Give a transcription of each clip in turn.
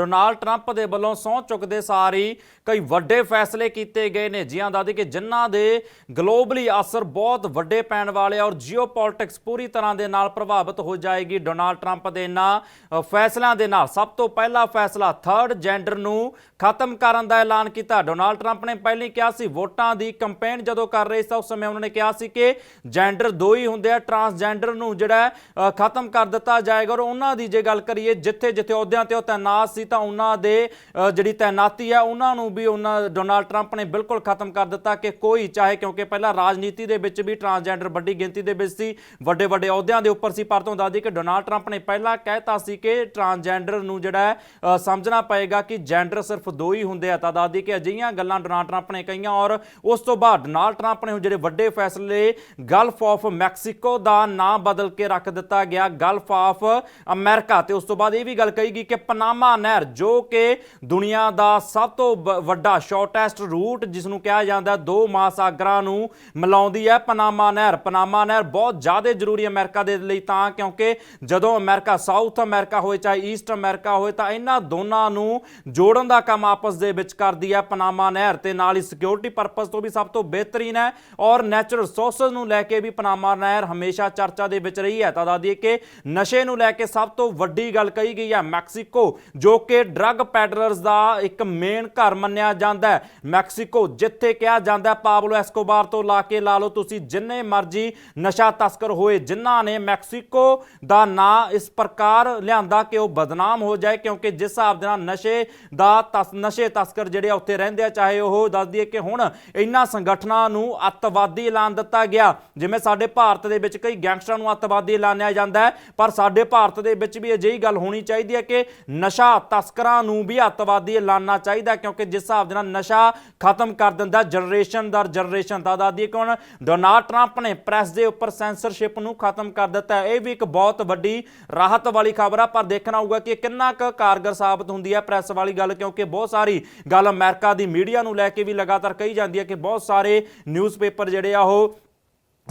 Donald Trump ਦੇ ਵੱਲੋਂ ਸਹੁੰ ਚੁੱਕਦੇ ਸਾਰ ਹੀ ਕਈ ਵੱਡੇ ਫੈਸਲੇ ਕੀਤੇ ਗਏ ਨੇ। ਜਿਹਾਂ ਦਾਦੀ ਕਿ ਜਿਨ੍ਹਾਂ ਦੇ ਗਲੋਬਲੀ ਅਸਰ ਬਹੁਤ ਵੱਡੇ ਪੈਣ ਵਾਲੇ ਆ ਔਰ ਜੀਓਪੋਲਿਟਿਕਸ ਪੂਰੀ ਤਰ੍ਹਾਂ ਦੇ ਨਾਲ ਪ੍ਰਭਾਵਿਤ ਹੋ ਜਾਏਗੀ ਡੋਨਾਲਡ ਟਰੰਪ ਦੇ ਇਹਨਾਂ ਫੈਸਲਿਆਂ ਦੇ ਨਾਲ। ਸਭ ਤੋਂ ਪਹਿਲਾ ਫੈਸਲਾ ਥਰਡ ਜੈਂਡਰ ਨੂੰ ਖਤਮ ਕਰਨ ਦਾ ਐਲਾਨ ਕੀਤਾ। ਡੋਨਾਲਡ ਟਰੰਪ ਨੇ ਪਹਿਲਾਂ ਕਿਹਾ ਸੀ, ਵੋਟਾਂ ਦੀ ਕੰਪੇਨ ਜਦੋਂ ਕਰ ਰਹੇ ਸੀ, ਉਸ ਸਮੇਂ ਉਹਨਾਂ ਨੇ ਕਿਹਾ ਸੀ ਕਿ ਜੈਂਡਰ ਦੋ ਹੀ ਹੁੰਦੇ ਆ, ਟਰਾਂਸਜੈਂਡਰ ਨੂੰ ਜਿਹੜਾ ਖਤਮ ਕਰ ਦਿੱਤਾ ਜਾਏਗਾ। ਔਰ ਉਹਨਾਂ ਦੀ ਜੇ ਗੱਲ ਕਰੀਏ ਜਿੱਥੇ ਜਿੱਥੇ ਅਹੁਦਿਆਂ ਤੇ ਉਹ ਤੈਨਾਤ ਸੀ ਤਾਂ ਉਹਨਾਂ ਦੇ ਜਿਹੜੀ ਤੈਨਾਤੀ ਹੈ ਉਹਨਾਂ ਨੂੰ ਵੀ ਉਹਨਾਂ ਡੋਨਾਲਡ ਟਰੰਪ ਨੇ ਬਿਲਕੁਲ ਖਤਮ ਕਰ ਦਿੱਤਾ ਕਿ ਕੋਈ ਚਾਹੇ ਕਿਉਂਕਿ ਪਹਿਲਾਂ ਰਾਜਨੀਤੀ ਦੇ ਵਿੱਚ ਵੀ ਟਰਾਂਸਜੈਂਡਰ ਵੱਡੀ ਗਿਣਤੀ ਦੇ ਵਿੱਚ ਸੀ ਵੱਡੇ ਵੱਡੇ ਅਹੁਦਿਆਂ ਦੇ ਉੱਪਰ ਸੀ ਪਰ ਤੋਂ ਦੱਸਦੀ ਕਿ ਡੋਨਾਲਡ ਟਰੰਪ ਨੇ ਪਹਿਲਾਂ ਕਹਿਤਾ ਸੀ ਕਿ ਟਰਾਂਸਜੈਂਡਰ ਨੂੰ ਜਿਹੜਾ ਹੈ, ਸਮਝਣਾ ਪਏਗਾ ਕਿ ਜੈਂਡਰ ਸਿਰਫ ਦੋ ਹੀ ਹੁੰਦੇ ਆ ਤਾਂ ਦੱਸਦੀ ਕਿ ਅਜਿਹੀਆਂ ਗੱਲਾਂ ਡੋਨਾਲਡ ਟਰੰਪ ਨੇ ਕਹੀਆਂ ਔਰ ਉਸ ਤੋਂ ਬਾਅਦ ਡੋਨਾਲਡ ਟਰੰਪ ਨੇ ਜਿਹੜੇ ਵੱਡੇ ਫੈਸਲੇ ਗਲਫ ਆਫ ਮੈਕਸੀਕੋ ਦਾ ਨਾਮ ਬਦਲ ਕੇ ਰੱਖ ਦਿੱਤਾ ਗਿਆ ਗਲਫ ਆਫ ਅਮਰੀਕਾ ਤੇ ਉਸ ਤੋਂ ਬਾਅਦ ਇਹ ਵੀ ਗੱਲ ਕਹੀ ਗਈ ਕਿ ਪਨਾਮਾ ਨਹਿਰ ਜੋ ਕਿ ਦੁਨੀਆ ਦਾ ਸਭ ਤੋਂ ਵ- ਵੱਡਾ ਸ਼ਾਰਟੈਸਟ ਰੂਟ ਜਿਸ ਨੂੰ ਕਿਹਾ ਜਾਂਦਾ ਦੋ ਮਹਾਸਾਗਰਾਂ ਨੂੰ ਮਿਲਾਉਂਦੀ ਹੈ, ਪਨਾਮਾ ਨਹਿਰ। ਪਨਾਮਾ ਨਹਿਰ ਬਹੁਤ ਜ਼ਿਆਦਾ ਜ਼ਰੂਰੀ ਹੈ ਅਮਰੀਕਾ ਦੇ ਲਈ ਤਾਂ, ਕਿਉਂਕਿ ਜਦੋਂ ਅਮਰੀਕਾ ਸਾਊਥ ਅਮਰੀਕਾ ਹੋਏ, ਚਾਹੇ ਈਸਟ ਅਮਰੀਕਾ ਹੋਏ, ਤਾਂ ਇਹਨਾਂ ਦੋਨਾਂ ਨੂੰ ਜੋੜਨ ਦਾ ਕੰਮ ਆਪਸ ਦੇ ਵਿੱਚ ਕਰਦੀ ਹੈ ਪਨਾਮਾ ਨਹਿਰ ਤੇ ਨਾਲ ਹੀ ਸਿਕਿਉਰਿਟੀ ਪਰਪਸ ਤੋਂ ਵੀ ਸਭ ਤੋਂ ਬਿਹਤਰੀਨ ਹੈ ਔਰ ਨੈਚੁਰਲ ਰਿਸੋਰਸਸ ਨੂੰ ਲੈ ਕੇ ਵੀ ਪਨਾਮਾ ਨਹਿਰ ਹਮੇਸ਼ਾ ਚਰਚਾ ਦੇ ਵਿੱਚ ਰਹੀ ਹੈ। ਤਾਂ ਦੱਸ ਕਿ ਨਸ਼ੇ ਨੂੰ ਲੈ ਕੇ ਸਭ ਤੋਂ ਵੱਡੀ ਗੱਲ ਕਹੀ ਗਈ ਹੈ ਮੈਕਸੀਕੋ, ਜੋ ਕਿ ਡਰੱਗ ਪੈਡਲਰਸ ਦਾ ਇੱਕ ਮੇਨ ਘਰ ਮੰਨਿਆ ਜਾਂਦਾ ਹੈ। ਮੈਕਸੀਕੋ, ਜਿੱਥੇ ਕਿਹਾ ਜਾਂਦਾ ਹੈ, ਪਾਬਲੋ ਐਸਕੋਬਾਰ ਤੋਂ ਲਾ ਕੇ ਲਾ ਲਓ ਤੁਸੀਂ ਜਿੰਨੇ ਮਰਜ਼ੀ ਨਸ਼ਾ ਤਸਕਰ ਹੋਏ, ਜਿਨ੍ਹਾਂ ਨੇ ਮੈਕਸੀਕੋ ਦਾ ਨਾਂ ਇਸ ਪ੍ਰਕਾਰ ਲਿਆਂਦਾ ਕਿ ਉਹ ਬਦਨਾਮ ਹੋ ਜਾਏ, ਕਿਉਂਕਿ ਜਿਸ ਹਿਸਾਬ ਦੇ ਨਾਲ ਨਸ਼ੇ ਦਾ ਤਸ, ਨਸ਼ੇ ਤਸਕਰ ਜਿਹੜੇ ਉੱਥੇ ਰਹਿੰਦੇ ਆ, ਚਾਹੇ ਉਹ ਦੱਸ ਦਈਏ ਕਿ ਹੁਣ ਇਹਨਾਂ ਸੰਗਠਨਾਂ ਨੂੰ ਅੱਤਵਾਦੀ ਐਲਾਨ ਦਿੱਤਾ ਗਿਆ। ਜਿਵੇਂ ਸਾਡੇ ਭਾਰਤ ਦੇ ਵਿੱਚ ਕਈ ਗੈਂਗਸਟਰਾਂ ਨੂੰ ਅੱਤਵਾਦੀ ਐਲਾਨਿਆ ਜਾਂਦਾ ਹੈ, ਪਰ ਸਾਡੇ ਭਾਰਤ ਦੇ ਵਿੱਚ ਵੀ ਅਜਿਹੀ ਗੱਲ ਹੋਣੀ ਚਾਹੀਦੀ ਹੈ ਕਿ ਨਸ਼ਾ ਤਸਕਰਾਂ ਨੂੰ ਵੀ ਅੱਤਵਾਦੀ ਐਲਾਨਣਾ ਚਾਹੀਦਾ ਕਿਉਂਕਿ ਜਿਸ ਹਿਸਾਬ ਦੇ ਨਾਲ ਨਸ਼ਾ ਖਤਮ ਕਰ ਦਿੰਦਾ ਜਨਰੇਸ਼ਨ ਦਰ ਜਨਰੇਸ਼ਨ ਤਾਂ ਦੱਸ ਦਈਏ ਕਿ ਹੁਣ ਡੋਨਾਲਡ ਟਰੰਪ ਨੇ ਪ੍ਰੈਸ ਦੇ ਉੱਪਰ ਸੈਂਸਰਸ਼ਿਪ ਨੂੰ ਖਤਮ ਕਰ ਦਿੱਤਾ ਇਹ ਵੀ ਇੱਕ ਬਹੁਤ ਵੱਡੀ ਰਾਹਤ ਵਾਲੀ ਖਬਰ ਆ, ਪਰ ਦੇਖਣਾ ਹੋਊਗਾ ਕਿ ਇਹ ਕਿੰਨਾ ਕੁ ਕਾਰਗਰ ਸਾਬਤ ਹੁੰਦੀ ਹੈ ਪ੍ਰੈਸ ਵਾਲੀ ਗੱਲ, ਕਿਉਂਕਿ ਬਹੁਤ ਸਾਰੀ ਗੱਲ ਅਮਰੀਕਾ ਦੀ ਮੀਡੀਆ ਨੂੰ ਲੈ ਕੇ ਵੀ ਲਗਾਤਾਰ ਕਹੀ ਜਾਂਦੀ ਹੈ ਕਿ ਬਹੁਤ ਸਾਰੇ ਨਿਊਜ਼ਪੇਪਰ ਜਿਹੜੇ ਆ ਉਹ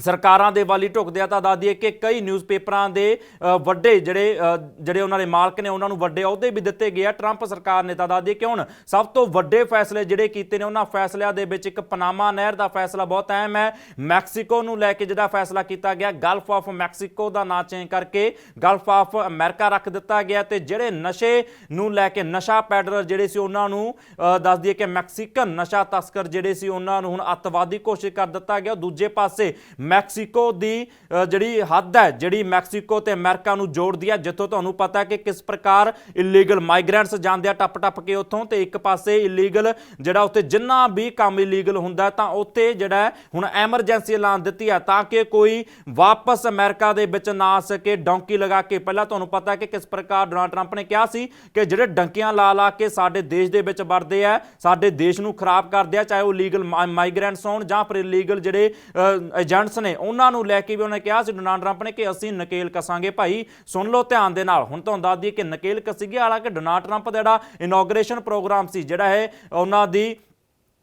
ਸਰਕਾਰਾਂ ਦੇ ਵਾਲੀ ਢੁਕਦੇ ਆ ਤਾਂ ਦੱਸ ਦਈਏ ਕਿ ਕਈ ਨਿਊਜ਼ਪੇਪਰਾਂ ਦੇ ਵੱਡੇ ਜਿਹੜੇ ਜਿਹੜੇ ਉਹਨਾਂ ਦੇ ਮਾਲਕ ਨੇ ਉਹਨਾਂ ਨੂੰ ਵੱਡੇ ਅਹੁਦੇ ਵੀ ਦਿੱਤੇ ਗਏ ਆ। ਟਰੰਪ ਸਰਕਾਰ ਨੇ ਤਾਂ ਦੱਸ ਦਈਏ ਕਿ ਹੁਣ ਸਭ ਤੋਂ ਵੱਡੇ ਫੈਸਲੇ ਜਿਹੜੇ ਕੀਤੇ ਨੇ ਉਹਨਾਂ ਫੈਸਲਿਆਂ ਦੇ ਵਿੱਚ ਇੱਕ ਪਨਾਮਾ ਨਹਿਰ ਦਾ ਫੈਸਲਾ ਬਹੁਤ ਅਹਿਮ ਹੈ। ਮੈਕਸੀਕੋ ਨੂੰ ਲੈ ਕੇ ਜਿਹੜਾ ਫੈਸਲਾ ਕੀਤਾ ਗਿਆ ਗਲਫ ਆਫ ਮੈਕਸੀਕੋ ਦਾ ਨਾਂ ਚੇਂਜ ਕਰਕੇ ਗਲਫ ਆਫ ਅਮਰੀਕਾ ਰੱਖ ਦਿੱਤਾ ਗਿਆ ਤੇ ਜਿਹੜੇ ਨਸ਼ੇ ਨੂੰ ਲੈ ਕੇ ਨਸ਼ਾ ਪੈਡਲਰ ਜਿਹੜੇ ਸੀ ਉਹਨਾਂ ਨੂੰ ਅ, ਦੱਸ ਦਈਏ ਕਿ ਮੈਕਸੀਕਨ ਨਸ਼ਾ ਤਸਕਰ ਜਿਹੜੇ ਸੀ ਉਹਨਾਂ ਨੂੰ ਹੁਣ ਅੱਤਵਾਦੀ ਘੋਸ਼ਿਤ ਕਰ ਦਿੱਤਾ ਗਿਆ। ਦੂਜੇ ਪਾਸੇ ਮੈਕਸੀਕੋ ਦੀ ਜਿਹੜੀ ਹੱਦ ਹੈ, ਜਿਹੜੀ ਮੈਕਸੀਕੋ ਤੇ ਅਮਰੀਕਾ ਨੂੰ ਜੋੜਦੀ ਹੈ, ਜਿੱਥੋਂ ਤੁਹਾਨੂੰ ਪਤਾ ਕਿ ਕਿਸ ਪ੍ਰਕਾਰ ਇਲੀਗਲ ਮਾਈਗ੍ਰੈਂਟਸ ਜਾਂਦੇ ਆ ਟੱਪ ਟੱਪ ਕੇ ਉੱਥੋਂ ਤੇ ਇੱਕ ਪਾਸੇ ਇਲੀਗਲ ਜਿਹੜਾ ਉੱਥੇ ਜਿੰਨਾ ਵੀ ਕੰਮ ਇਲੀਗਲ ਹੁੰਦਾ ਤਾਂ ਉੱਥੇ ਜਿਹੜਾ ਹੁਣ ਐਮਰਜੈਂਸੀ ਐਲਾਨ ਦਿੱਤੀ ਹੈ, ਤਾਂ ਕਿ ਕੋਈ ਵਾਪਸ ਅਮਰੀਕਾ ਦੇ ਵਿੱਚ ਨਾ ਆ ਸਕੇ, ਡੌਂਕੀ ਲਗਾ ਕੇ। ਪਹਿਲਾਂ ਤੁਹਾਨੂੰ ਪਤਾ ਕਿ ਕਿਸ ਪ੍ਰਕਾਰ ਡੋਨਾਲਡ ਟਰੰਪ ਨੇ ਕਿਹਾ ਸੀ ਕਿ ਜਿਹੜੇ ਡੰਕੀਆਂ ਲਾ ਲਾ ਕੇ ਸਾਡੇ ਦੇਸ਼ ਦੇ ਵਿੱਚ ਵੜਦੇ ਆ, ਸਾਡੇ ਦੇਸ਼ ਨੂੰ ਖਰਾਬ ਕਰਦੇ ਆ, ਚਾਹੇ ਉਹ ਲੀਗਲ ਮਾਈਗ੍ਰੈਂਟਸ ਹੋਣ ਜਾਂ ਫਿਰ ਇਲੀਗਲ ਜਿਹੜੇ ਏਜੰਟਸ ਨੇ ਉਹਨਾਂ ਨੂੰ ਲੈ ਕੇ ਵੀ ਉਹਨੇ ਕਿਹਾ ਸੀ ਡੋਨਾਲਡ ਟਰੰਪ ਨੇ ਕਿ ਅਸੀਂ ਨਕੇਲ ਕਸਾਂਗੇ ਭਾਈ। ਸੁਣ ਲਓ ਧਿਆਨ ਦੇ ਨਾਲ। ਹੁਣ ਤੁਹਾਨੂੰ ਦੱਸ ਦਈਏ ਕਿ ਨਕੇਲ ਕਸੀ ਗਿਆ, ਹਾਲਾਂਕਿ ਡੋਨਾਲਡ ਟਰੰਪ ਦਾ ਜਿਹੜਾ ਇਨੋਗ੍ਰੇਸ਼ਨ ਪ੍ਰੋਗਰਾਮ ਸੀ, ਜਿਹੜਾ ਹੈ, ਉਹਨਾਂ ਦੀ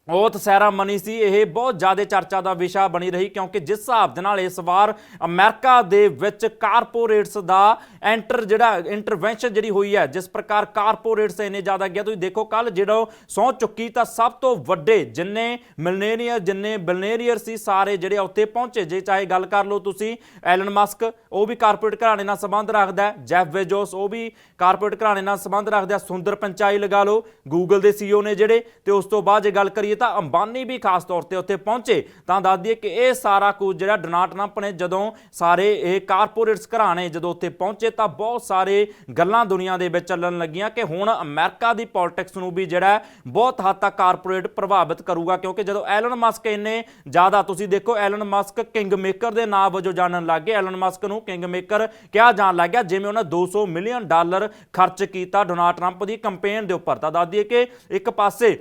ਓਥ ਸੈਰਾਮਨੀ ਸੀ, ਇਹ ਬਹੁਤ ਜ਼ਿਆਦਾ ਚਰਚਾ ਦਾ ਵਿਸ਼ਾ ਬਣੀ ਰਹੀ ਕਿਉਂਕਿ ਜਿਸ ਹਿਸਾਬ ਦੇ ਨਾਲ ਇਸ ਵਾਰ ਅਮਰੀਕਾ ਦੇ ਵਿੱਚ ਕਾਰਪੋਰੇਟਸ ਦਾ ਐਂਟਰ ਜਿਹੜਾ ਇੰਟਰਵੈਂਸ਼ਨ ਜਿਹੜੀ ਹੋਈ ਹੈ, ਜਿਸ ਪ੍ਰਕਾਰ ਕਾਰਪੋਰੇਟਸ ਇੰਨੇ ਜ਼ਿਆਦਾ ਗਿਆ ਤੁਸੀਂ ਦੇਖੋ ਕੱਲ ਜਿਹੜਾ ਸੌ ਚੁੱਕੀ ਤਾਂ ਸਭ ਤੋਂ ਵੱਡੇ ਜਿੰਨੇ ਮਿਲਨੇਰੀਅਰ ਜਿੰਨੇ ਬਿਲਨੇਰੀਅਰ ਸੀ, ਸਾਰੇ ਜਿਹੜੇ ਉੱਥੇ ਪਹੁੰਚੇ। ਜੇ ਚਾਹੇ ਗੱਲ ਕਰ ਲਓ ਤੁਸੀਂ ਐਲਨ ਮਸਕ ਉਹ ਵੀ ਕਾਰਪੋਰੇਟ ਘਰਾਣੇ ਨਾਲ ਸੰਬੰਧ ਰੱਖਦਾ ਜੈਫ ਵੇਜੋਸ ਉਹ ਵੀ ਕਾਰਪੋਰੇਟ ਘਰਾਣੇ ਨਾਲ ਸੰਬੰਧ ਰੱਖਦਾ ਸੁੰਦਰ ਪੰਚਾਈ ਲਗਾ ਲਓ ਗੂਗਲ ਦੇ ਸੀਈਓ ਨੇ ਜਿਹੜੇ, ਤੇ ਉਸ ਤੋਂ ਬਾਅਦ ਜੇ ਗੱਲ ਕਰੀਏ ਤਾਂ ਅੰਬਾਨੀ ਵੀ ਖਾਸ ਤੌਰ ਤੇ ਉੱਥੇ ਪਹੁੰਚੇ। ਤਾਂ ਦੱਸ ਦਈਏ ਕਿ ਇਹ ਸਾਰਾ ਕੁਝ ਜਿਹੜਾ ਡੋਨਾਲਡ ਟਰੰਪ ਨੇ ਜਦੋਂ ਸਾਰੇ ਇਹ ਕਾਰਪੋਰੇਟਸ ਘਰਾਣੇ ਜਦੋਂ ਉੱਥੇ ਪਹੁੰਚੇ ਤਾਂ ਬਹੁਤ ਸਾਰੇ ਗੱਲਾਂ ਦੁਨੀਆ ਦੇ ਵਿੱਚ ਚੱਲਣ ਲੱਗੀਆਂ ਕਿ ਹੁਣ ਅਮਰੀਕਾ ਦੀ ਪੋਲਿਟਿਕਸ ਨੂੰ ਵੀ ਜਿਹੜਾ ਬਹੁਤ ਹੱਦ ਤੱਕ ਕਾਰਪੋਰੇਟ ਪ੍ਰਭਾਵਿਤ ਕਰੂਗਾ ਕਿਉਂਕਿ ਜਦੋਂ ਐਲਨ ਮਸਕ ਇੰਨੇ ਜ਼ਿਆਦਾ, ਤੁਸੀਂ ਦੇਖੋ ਐਲਨ ਮਸਕ ਕਿੰਗ ਮੇਕਰ ਦੇ ਨਾਮ ਵਜੋਂ ਜਾਣਨ ਲੱਗ ਗਏ। ਐਲਨ ਮਸਕ ਨੂੰ ਕਿੰਗ ਮੇਕਰ ਕਿਹਾ ਜਾਣ ਲੱਗ ਗਿਆ ਜਿਵੇਂ ਉਹਨਾਂ 200 ਮਿਲੀਅਨ ਡਾਲਰ ਖਰਚ ਕੀਤਾ ਡੋਨਾਲਡ ਟਰੰਪ ਦੀ ਕੰਪੇਨ ਦੇ ਉੱਪਰ। ਤਾਂ ਦੱਸ ਦਈਏ ਕਿ ਇੱਕ ਪਾਸੇ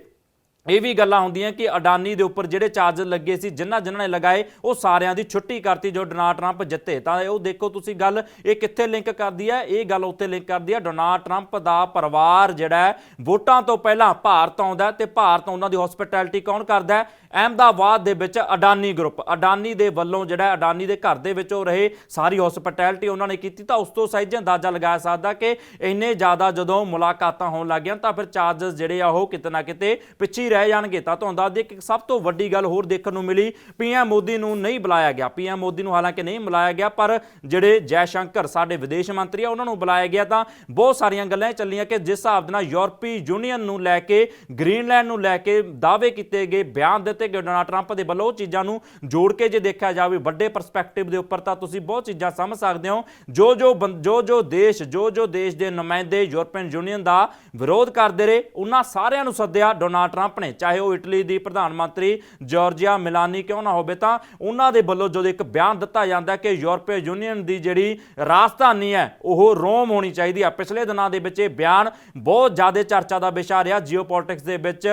ਇਹ ਵੀ ਗੱਲਾਂ ਹੁੰਦੀਆਂ ਕਿ ਅਡਾਨੀ ਦੇ ਉੱਪਰ ਜਿਹੜੇ ਚਾਰਜ ਲੱਗੇ ਸੀ, ਜਿਨ੍ਹਾਂ ਜਿਨ੍ਹਾਂ ਨੇ ਲਗਾਏ, ਉਹ ਸਾਰਿਆਂ ਦੀ ਛੁੱਟੀ ਕਰਤੀ ਜੋ ਡੋਨਾਲਡ ਟਰੰਪ ਜਿੱਤੇ। ਤਾਂ ਉਹ ਦੇਖੋ ਤੁਸੀਂ ਗੱਲ, ਇਹ ਕਿੱਥੇ ਲਿੰਕ ਕਰਦੀ ਹੈ? ਇਹ ਗੱਲ ਉੱਥੇ ਲਿੰਕ ਕਰਦੀ ਹੈ। ਡੋਨਾਲਡ ਟਰੰਪ ਦਾ ਪਰਿਵਾਰ ਜਿਹੜਾ ਵੋਟਾਂ ਤੋਂ ਪਹਿਲਾਂ ਭਾਰਤ ਆਉਂਦਾ ਹੈ ਤੇ ਭਾਰਤ ਉਹਨਾਂ ਦੀ ਹਸਪਿਟੈਲਿਟੀ ਕੌਣ ਕਰਦਾ ਅਹਿਮਦਾਬਾਦ ਦੇ ਵਿੱਚ ਅਡਾਨੀ ਗਰੁੱਪ ਅਡਾਨੀ ਦੇ ਵੱਲੋਂ ਜਿਹੜਾ ਅਡਾਨੀ ਦੇ ਘਰ ਦੇ ਵਿੱਚ ਉਹ ਰਹੇ, ਸਾਰੀ ਹਸਪਿਟੈਲਿਟੀ ਉਹਨਾਂ ਨੇ ਕੀਤੀ। ਤਾਂ ਉਸ ਤੋਂ ਸਹਿਜ ਅੰਦਾਜ਼ਾ ਲਗਾਇਆ ਸਕਦਾ ਕਿ ਇੰਨੇ ਜ਼ਿਆਦਾ ਜਦੋਂ ਮੁਲਾਕਾਤਾਂ ਹੋਣ ਲੱਗੀਆਂ ਤਾਂ ਫਿਰ ਚਾਰजेस ਜਿਹੜੇ ਆ ਉਹ ਕਿਤੇ ਨਾ ਕਿਤੇ ਪਿੱਛੇ ਹੀ ਰਹਿ ਜਾਣਗੇ, ਤਾਂ ਤੁਹਾਨੂੰ ਦੱਸ ਦਈਏ ਕਿ ਸਭ ਤੋਂ ਵੱਡੀ ਗੱਲ ਹੋਰ ਦੇਖਣ ਨੂੰ ਮਿਲੀ ਪੀਐਮ ਮੋਦੀ ਨੂੰ ਨਹੀਂ ਬੁਲਾਇਆ ਗਿਆ। ਪੀਐਮ ਮੋਦੀ ਨੂੰ ਹਾਲਾਂਕਿ ਨਹੀਂ ਬੁਲਾਇਆ ਗਿਆ, ਪਰ ਜਿਹੜੇ ਜੈ ਸ਼ੰਕਰ, ਸਾਡੇ ਵਿਦੇਸ਼ ਮੰਤਰੀ ਆ, ਉਹਨਾਂ ਨੂੰ ਬੁਲਾਇਆ ਗਿਆ ਤਾਂ ਬਹੁਤ ਸਾਰੀਆਂ ਗੱਲਾਂ ਇਹ ਚੱਲੀਆਂ ਕਿ ਜਿਸ ਹਿਸਾਬ ਦੇ ਨਾਲ ਯੂਰਪੀ ਯੂਨੀਅਨ ਨੂੰ ਲੈ ਕੇ, ਗ੍ਰੀਨਲੈਂਡ ਨੂੰ ਲੈ ਕੇ ਦਾਅਵੇ ਕੀਤੇ ਗਏ, ਬਿਆਨ ਦਿੱਤੇ ਗਏ ਡੋਨਾਲਡ ਟਰੰਪ ਦੇ ਵੱਲੋਂ, ਉਹ ਚੀਜ਼ਾਂ ਨੂੰ ਜੋੜ ਕੇ ਜੇ ਦੇਖਿਆ ਜਾਵੇ ਵੱਡੇ ਪਰਸਪੈਕਟਿਵ ਦੇ ਉੱਪਰ, ਤਾਂ ਤੁਸੀਂ ਬਹੁਤ ਚੀਜ਼ਾਂ ਸਮਝ ਸਕਦੇ ਹੋ। ਜੋ ਜੋ ਜੋ ਜੋ ਦੇਸ਼, ਜੋ ਜੋ ਦੇਸ਼ ਦੇ ਨੁਮਾਇੰਦੇ ਯੂਰਪੀਅਨ ਯੂਨੀਅਨ ਦਾ ਵਿਰੋਧ ਕਰਦੇ ਰਹੇ, ਉਹਨਾਂ ਸਾਰਿਆਂ ਨੂੰ ਸੱਦਿਆ ਡੋਨਾਲਡ ਟਰੰਪ ਨੇ। ਚਾਹੇ ਉਹ ਇਟਲੀ ਦੀ ਪ੍ਰਧਾਨ ਮੰਤਰੀ ਜਾਰਜੀਆ ਮਿਲਾਨੀ ਕਿਉਂ ਨਾ ਹੋਵੇ, ਤਾਂ ਉਹਨਾਂ ਦੇ ਵੱਲੋਂ ਜਦੋਂ ਇੱਕ ਬਿਆਨ ਦਿੱਤਾ ਜਾਂਦਾ ਕਿ ਯੂਰਪੀਅਨ ਯੂਨੀਅਨ ਦੀ ਜਿਹੜੀ ਰਾਜਧਾਨੀ ਹੈ, ਉਹ ਰੋਮ ਹੋਣੀ ਚਾਹੀਦੀ ਹੈ। ਪਿਛਲੇ ਦਿਨਾਂ ਦੇ ਵਿੱਚ ਇਹ ਬਿਆਨ ਬਹੁਤ ਜ਼ਿਆਦਾ ਚਰਚਾ ਦਾ ਵਿਸ਼ਾ ਰਿਹਾ। ਜੀਓਪੋਲਿਟਿਕਸ ਦੇ ਵਿੱਚ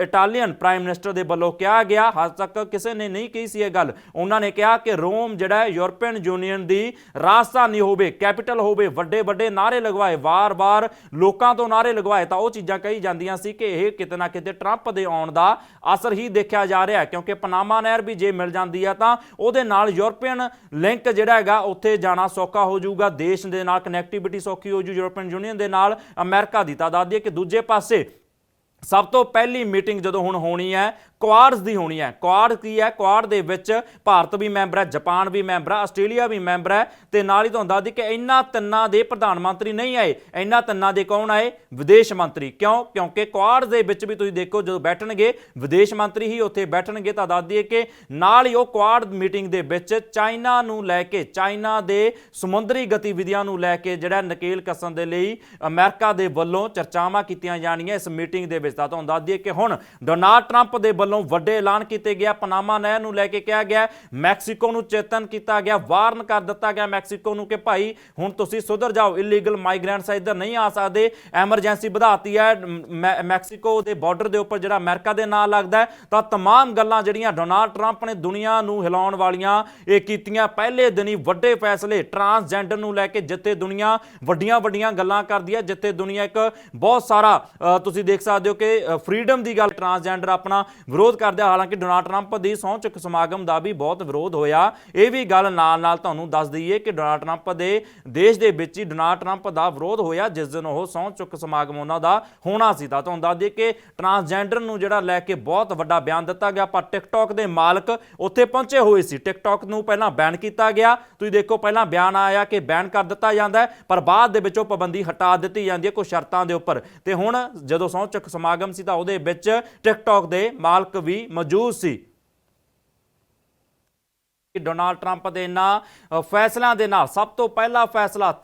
ਇਟਾਲੀਅਨ ਪ੍ਰਾਈਮ ਮਿਨਿਸਟਰ ਦੇ ਵੱਲੋਂ ਕਿਹਾ ਗਿਆ ਹਜੇ ਤੱਕ ਕਿਸੇ ਨੇ ਨਹੀਂ ਕਹੀ ਸੀ ਇਹ ਗੱਲ। ਉਹਨਾਂ ਨੇ ਕਿਹਾ ਕਿ ਰੋਮ ਜਿਹੜਾ ਯੂਰਪੀਅਨ ਯੂਨੀਅਨ ਦੀ ਰਾਜਧਾਨੀ ਹੋਵੇ, ਕੈਪੀਟਲ ਹੋਵੇ, ਵੱਡੇ ਵੱਡੇ ਨਾਰੇ ਲਗਵਾਏ ਵਾਰ-ਵਾਰ ਲੋਕਾਂ ਤੋਂ ਨਾਰੇ ਲਗਵਾਏ, ਤਾਂ ਉਹ ਚੀਜ਼ਾਂ ਕਹੀ ਜਾਂਦੀਆਂ ਸੀ ਕਿ ਇਹ ਕਿਤੇ ਨਾ ਕਿਤੇ ਟਰੰਪ ਦੇ ਆਉਣ ਦਾ ਅਸਰ ਹੀ ਦੇਖਿਆ ਜਾ ਰਿਹਾ ਕਿਉਂਕਿ ਪਨਾਮਾ ਨਹਿਰ ਵੀ ਜੇ ਮਿਲ ਜਾਂਦੀ ਆ ਤਾਂ ਉਹਦੇ ਨਾਲ ਯੂਰਪੀਅਨ ਲਿੰਕ ਜਿਹੜਾ ਹੈਗਾ ਉੱਥੇ ਜਾਣਾ ਸੌਖਾ ਹੋ ਜਾਊਗਾ। ਦੇਸ਼ ਦੇ ਨਾਲ ਕਨੈਕਟੀਵਿਟੀ ਸੌਖੀ ਹੋ ਜੂ, ਯੂਰਪੀਅਨ ਯੂਨੀਅਨ ਦੇ ਨਾਲ ਅਮਰੀਕਾ ਦੀ। ਤਾਂ ਦੱਸ ਦਈਏ ਕਿ ਦੂਜੇ ਪਾਸੇ ਸਭ ਤੋਂ ਪਹਿਲੀ ਮੀਟਿੰਗ ਜਦੋਂ ਹੁਣ ਹੋਣੀ ਹੈ ਕੁਆਡਸ ਦੀ ਹੋਣੀ ਹੈ। ਕੁਆਡ ਕੀ ਹੈ? ਕੁਆਡ ਦੇ ਵਿੱਚ ਭਾਰਤ ਵੀ ਮੈਂਬਰ ਹੈ, ਜਾਪਾਨ ਵੀ ਮੈਂਬਰ ਹੈ, ਆਸਟ੍ਰੇਲੀਆ ਵੀ ਮੈਂਬਰ ਹੈ ਤੇ ਨਾਲ ਹੀ ਤੁਹਾਨੂੰ ਦੱਸ ਦਈਏ ਕਿ ਇਹਨਾਂ ਤਿੰਨਾਂ ਦੇ ਪ੍ਰਧਾਨ ਮੰਤਰੀ ਨਹੀਂ ਆਏ। ਇਹਨਾਂ ਤਿੰਨਾਂ ਦੇ ਕੌਣ ਆਏ? ਵਿਦੇਸ਼ ਮੰਤਰੀ। ਕਿਉਂ? ਕਿਉਂਕਿ ਕੁਆਡ ਦੇ ਵਿੱਚ ਵੀ ਤੁਸੀਂ ਦੇਖੋ, ਜਦੋਂ ਬੈਠਣਗੇ, ਵਿਦੇਸ਼ ਮੰਤਰੀ ਹੀ ਉੱਥੇ ਬੈਠਣਗੇ, ਤਾਂ ਦੱਸ ਦਈਏ ਕਿ ਨਾਲ ਹੀ ਉਹ ਕੁਆਡ ਮੀਟਿੰਗ ਦੇ ਵਿੱਚ ਚਾਈਨਾ ਨੂੰ ਲੈ ਕੇ, ਚਾਈਨਾ ਦੇ ਸਮੁੰਦਰੀ ਗਤੀਵਿਧੀਆਂ ਨੂੰ ਲੈ ਕੇ ਜਿਹੜਾ ਨਕੇਲ ਕੱਸਣ ਦੇ ਲਈ ਅਮਰੀਕਾ ਦੇ ਵੱਲੋਂ ਚਰਚਾਵਾਂ ਕੀਤੀਆਂ ਜਾਣੀਆਂ ਇਸ ਮੀਟਿੰਗ ਦੇ ਵਿੱਚ। ਤਾਂ ਤੁਹਾਨੂੰ ਦੱਸ ਦਈਏ ਕਿ ਹੁਣ ਡੋਨਾਲਡ ਟਰੰਪ ਦੇ ਵੱਲੋਂ ਵੱਲੋਂ ਵੱਡੇ ਐਲਾਨ ਕੀਤੇ ਗਿਆ। ਪਨਾਮਾ ਨਹਿਰ ਨੂੰ ਲੈ ਕੇ ਕਿਹਾ ਗਿਆ। ਮੈਕਸੀਕੋ ਨੂੰ ਚੇਤਨ ਕੀਤਾ ਗਿਆ। ਵਾਰਨ ਕਰ ਦਿੱਤਾ ਗਿਆ ਮੈਕਸੀਕੋ ਨੂੰ ਕਿ ਭਾਈ, ਹੁਣ ਤੁਸੀਂ ਸੁਧਰ ਜਾਓ। ਇਲੀਗਲ ਮਾਈਗ੍ਰੈਂਟਸ ਇੱਧਰ ਨਹੀਂ ਆ ਸਕਦੇ। ਐਮਰਜੈਂਸੀ ਵਧਾਤੀ ਹੈ। ਮੈਕਸੀਕੋ ਦੇ ਬਾਰਡਰ ਦੇ ਉੱਪਰ ਜਿਹੜਾ ਅਮਰੀਕਾ ਦੇ ਨਾਲ ਲੱਗਦਾ ਤਾਂ तमाम ਗੱਲਾਂ ਜਿਹੜੀਆਂ ਡੋਨਾਲਡ ਟਰੰਪ ਨੇ ਦੁਨੀਆ ਨੂੰ ਹਿਲਾਉਣ ਵਾਲੀਆਂ, ਇਹ ਕੀਤੀਆਂ ਪਹਿਲੇ ਦਿਨੀ ਵੱਡੇ ਫੈਸਲੇ। ਟਰਾਂਸਜੈਂਡਰ ਨੂੰ ਲੈ ਕੇ ਜਿੱਥੇ ਦੁਨੀਆ ਵੱਡੀਆਂ ਵੱਡੀਆਂ ਗੱਲਾਂ ਕਰਦੀ ਹੈ, ਜਿੱਥੇ ਦੁਨੀਆ ਇੱਕ ਬਹੁਤ ਸਾਰਾ ਤੁਸੀਂ ਦੇਖ ਸਕਦੇ ਹੋ ਕਿ ਫਰੀडम ਦੀ ਗੱਲ, ਟਰਾਂਸਜੈਂਡਰ ਆਪਣਾ ਵਿਰੋਧ ਕਰਦੇ ਹਾਲਾਂਕਿ ਡੋਨਾਲਡ ਟਰੰਪ ਦੀ ਸਹੁੰ ਚੁੱਕ ਸਮਾਗਮ ਦਾ ਵੀ ਬਹੁਤ ਵਿਰੋਧ ਹੋਇਆ। ਇਹ ਵੀ ਗੱਲ ਨਾਲ ਨਾਲ ਤੁਹਾਨੂੰ ਦੱਸ ਦਈਏ ਕਿ ਡੋਨਾਲਡ ਟਰੰਪ ਦੇ ਦੇਸ਼ ਦੇ ਵਿੱਚ ਹੀ ਡੋਨਾਲਡ ਟਰੰਪ ਦਾ ਵਿਰੋਧ ਹੋਇਆ, ਜਿਸ ਦਿਨ ਉਹ ਸਹੁੰ ਚੁੱਕ ਸਮਾਗਮ ਉਹਨਾਂ ਦਾ ਹੋਣਾ ਸੀ। ਤਾਂ ਤੁਹਾਨੂੰ ਦੱਸ ਦਈਏ ਕਿ ਟਰਾਂਸਜੈਂਡਰ ਨੂੰ ਜਿਹੜਾ ਲੈ ਕੇ ਬਹੁਤ ਵੱਡਾ ਬਿਆਨ ਦਿੱਤਾ ਗਿਆ, ਪਰ ਟਿਕਟੌਕ ਦੇ ਮਾਲਕ ਉੱਥੇ ਪਹੁੰਚੇ ਹੋਏ ਸੀ। ਟਿਕਟੌਕ ਨੂੰ ਪਹਿਲਾਂ ਬੈਨ ਕੀਤਾ ਗਿਆ। ਤੁਸੀਂ ਦੇਖੋ, ਪਹਿਲਾਂ ਬਿਆਨ ਆਇਆ ਕਿ ਬੈਨ ਕਰ ਦਿੱਤਾ ਜਾਂਦਾ ਪਰ ਬਾਅਦ ਦੇ ਵਿੱਚ ਉਹ ਪਾਬੰਦੀ ਹਟਾ ਦਿੱਤੀ ਜਾਂਦੀ ਹੈ ਕੁਝ ਸ਼ਰਤਾਂ ਦੇ ਉੱਪਰ। ਤੇ ਹੁਣ ਜਦੋਂ ਸਹੁੰ ਚੁੱਕ ਸਮਾਗਮ ਸੀ ਤਾਂ ਉਹਦੇ ਵਿੱਚ ਟਿਕਟੌਕ ਦੇ ਮਾਲਕ ਵੀ ਮੌਜੂਦ ਸੀ। ਡੋਨਾਲਡ ਟਰੰਪ ਦੇ ਇਹਨਾਂ ਫੈਸਲਿਆਂ ਦੇ ਨਾਲ ਸਭ ਤੋਂ ਪਹਿਲਾ ਫੈਸਲਾ